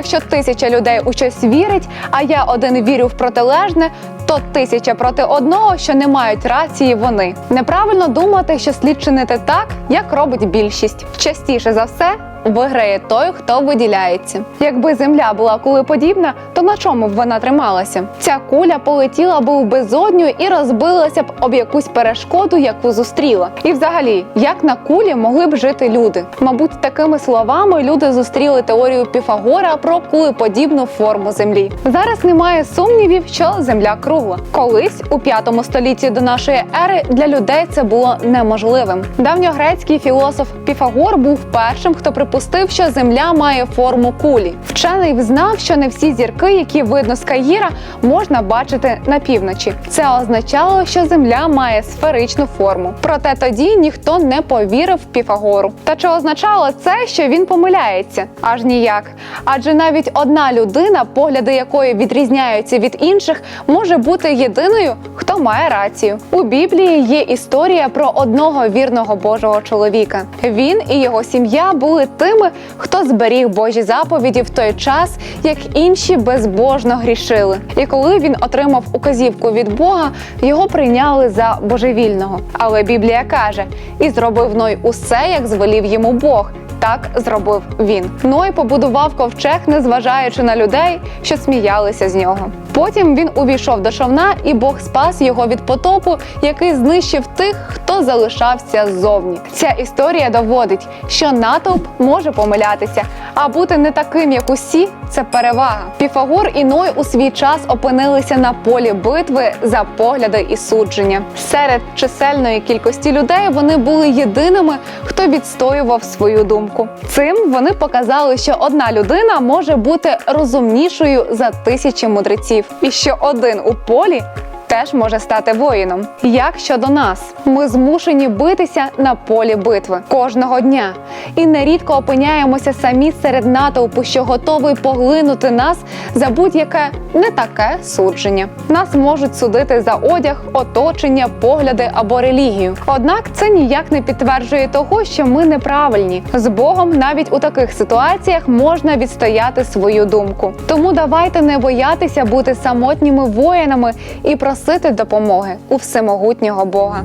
Якщо тисяча людей у щось вірить, а я один вірю в протилежне, то тисяча проти одного, що не мають рації вони. Неправильно думати, що слід чинити так, як робить більшість. Частіше за все. Виграє той, хто виділяється. Якби земля була кулеподібна, то на чому б вона трималася? Ця куля полетіла би в безодню і розбилася б об якусь перешкоду, яку зустріла. І взагалі, як на кулі могли б жити люди? Мабуть, такими словами люди зустріли теорію Піфагора про кулеподібну форму землі. Зараз немає сумнівів, що земля кругла. Колись у п'ятому столітті до нашої ери для людей це було неможливим. Давньогрецький філософ Піфагор був першим, хто припустив, що земля має форму кулі. Вчений взнав, що не всі зірки, які видно з Каїра, можна бачити на півночі. Це означало, що земля має сферичну форму. Проте тоді ніхто не повірив Піфагору. Та чи означало це, що він помиляється? Аж ніяк. Адже навіть одна людина, погляди якої відрізняються від інших, може бути єдиною, хто має рацію. У Біблії є історія про одного вірного Божого чоловіка. Він і його сім'я були тими, хто зберіг Божі заповіді в той час, як інші безбожно грішили. І коли він отримав указівку від Бога, його прийняли за божевільного. Але Біблія каже: і зробив Ной усе, як звелів йому Бог. Так зробив він. Ной побудував ковчег, незважаючи на людей, що сміялися з нього. Потім він увійшов до шовна, і Бог спас його від потопу, який знищив тих, хто залишався ззовні. Ця історія доводить, що натовп може помилятися, а бути не таким, як усі, це перевага. Піфагор і Ной у свій час опинилися на полі битви за погляди і судження. Серед чисельної кількості людей вони були єдиними, хто відстоював свою думку. Цим вони показали, що одна людина може бути розумнішою за тисячі мудреців, і що один у полі. Теж може стати воїном. Як щодо нас, ми змушені битися на полі битви кожного дня, і нерідко опиняємося самі серед натовпу, що готовий поглинути нас за будь-яке не таке судження. Нас можуть судити за одяг, оточення, погляди або релігію. Однак це ніяк не підтверджує того, що ми неправильні. З Богом навіть у таких ситуаціях можна відстояти свою думку. Тому давайте не боятися бути самотніми воїнами і просити допомоги у всемогутнього Бога.